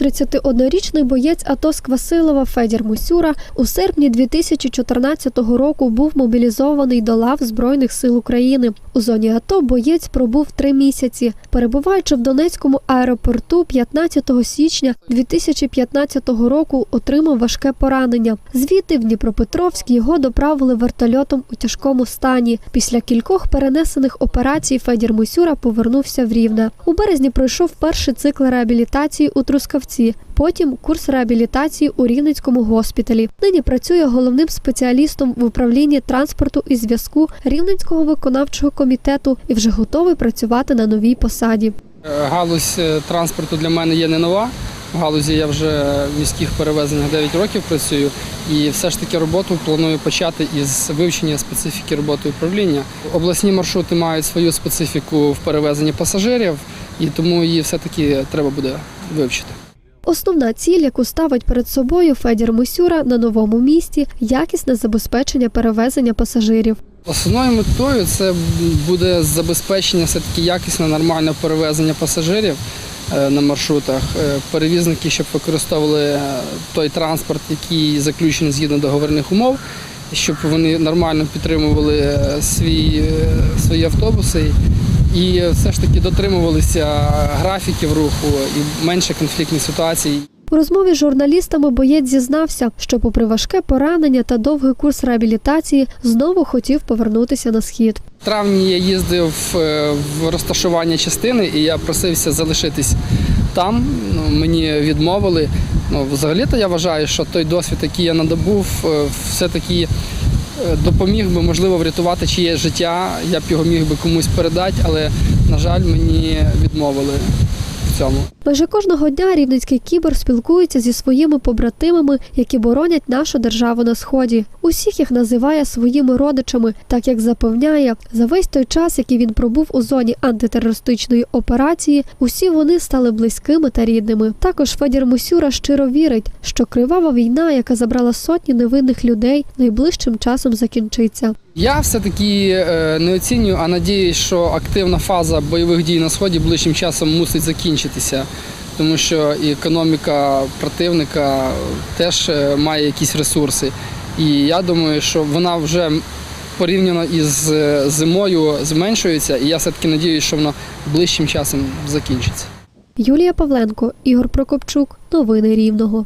31-річний боєць АТО з Федір Мусюра у серпні 2014 року був мобілізований до лав Збройних сил України. У зоні АТО боєць пробув три місяці. Перебуваючи в Донецькому аеропорту 15 січня 2015 року, отримав важке поранення. Звідти в Дніпропетровськ його доправили вертольотом у тяжкому стані. Після кількох перенесених операцій Федір Мусюра повернувся в Рівне. У березні пройшов перший цикл реабілітації у Трускавці. Потім курс реабілітації у Рівненському госпіталі. Нині працює головним спеціалістом в управлінні транспорту і зв'язку Рівненського виконавчого комітету і вже готовий працювати на новій посаді. Е, Галузь е, транспорту для мене є не нова. В галузі я вже в міських перевезеннях 9 років працюю, і все ж таки роботу планую почати із вивчення специфіки роботи управління. Обласні маршрути мають свою специфіку в перевезенні пасажирів, і тому її все-таки треба буде вивчити. Основна ціль, яку ставить перед собою Федір Мусюра на новому місці якісне забезпечення перевезення пасажирів. Основною метою це буде забезпечення все-таки якісне, нормальне перевезення пасажирів е, на маршрутах. Е, Перевізники, щоб використовували е, той транспорт, який заключений згідно договірних умов, щоб вони нормально підтримували свій, свої автобуси і все ж таки дотримувалися графіків руху і менше конфліктних ситуацій. У розмові з журналістами боєць зізнався, що, попри важке поранення та довгий курс реабілітації, знову хотів повернутися на схід. В травні я їздив е, в розташування частини і я просився залишитись там. Ну, мені відмовили. Ну, взагалі-то я вважаю, що той досвід, який я надобув, е, все-таки е, допоміг би, можливо, врятувати чиєсь життя. Я б його міг би комусь передати, але, на жаль, мені відмовили цьому. Майже кожного дня рівненський кібер спілкується зі своїми побратимами, які боронять нашу державу на сході. Усіх їх називає своїми родичами, так як запевняє, за весь той час, який він пробув у зоні антитерористичної операції, усі вони стали близькими та рідними. Також Федір Мусюра щиро вірить, що кривава війна, яка забрала сотні невинних людей, найближчим часом закінчиться. Я все-таки е, не оцінюю, а надіюсь, що активна фаза бойових дій на сході ближчим часом мусить закінчитися, тому що і економіка противника теж е, має якісь ресурси. І я думаю, що вона вже порівняно із е, зимою зменшується, і я все-таки сподіваюся, що вона ближчим часом закінчиться. Юлія Павленко, Ігор Прокопчук. Новини Рівного.